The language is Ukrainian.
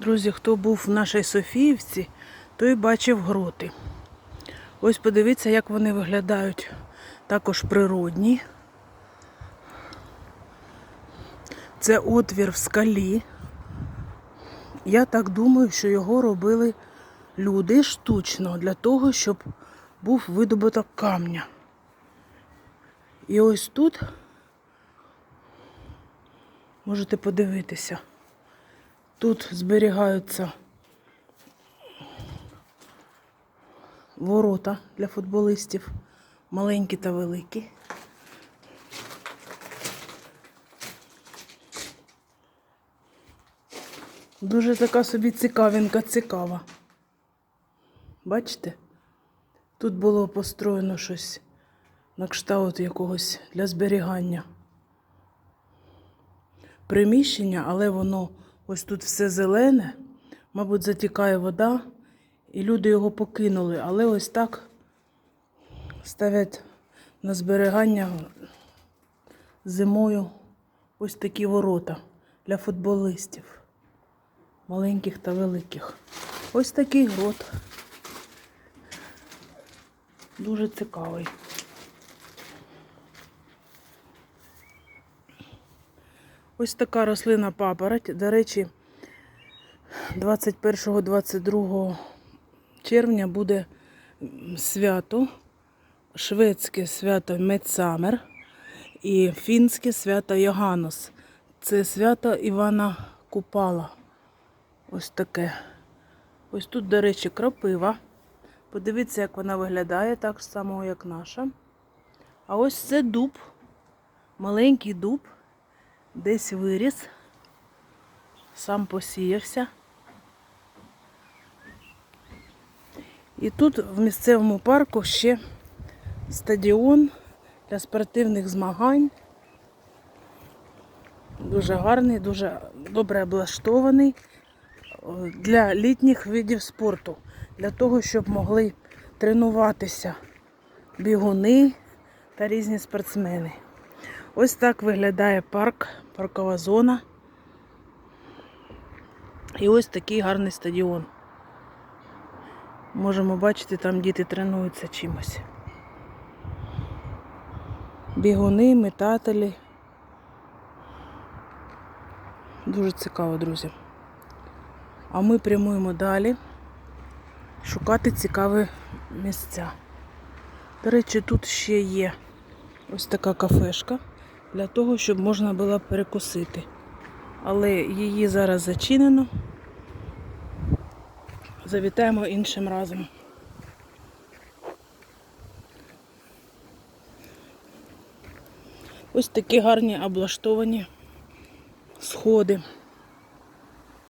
Друзі, хто був в нашій Софіївці, той бачив гроти. Ось подивіться, як вони виглядають. Також природні. Це отвір в скалі. Я так думаю, що його робили люди штучно для того, щоб був видобуток камня. І ось тут можете подивитися. Тут зберігаються ворота для футболистів, маленькі та великі. Дуже така собі цікавинка, цікава. Бачите? Тут було построєно щось на кшталт якогось для зберігання приміщення, але воно ось тут все зелене, мабуть, затікає вода, і люди його покинули. Але ось так ставлять на зберігання зимою ось такі ворота для футболистів, маленьких та великих. Ось такий грот. Дуже цікавий. Ось така рослина папороть. До речі, 21-22 червня буде свято, шведське свято Медсамер і фінське свято Йоганнос. Це свято Івана Купала. Ось таке. Ось тут, до речі, кропива. Подивіться, як вона виглядає, так само, як наша. А ось це дуб, маленький дуб десь виріс, сам посіявся. І тут в місцевому парку ще стадіон для спортивних змагань. Дуже гарний, дуже добре облаштований для літніх видів спорту, для того, щоб могли тренуватися бігуни та різні спортсмени. Ось так виглядає парк, паркова зона. І ось такий гарний стадіон. Можемо бачити, там діти тренуються чимось. Бігуни, метателі. Дуже цікаво, друзі. А ми прямуємо далі шукати цікаві місця. До речі, тут ще є ось така кафешка для того, щоб можна було перекусити. Але її зараз зачинено. Завітаємо іншим разом. Ось такі гарні облаштовані сходи.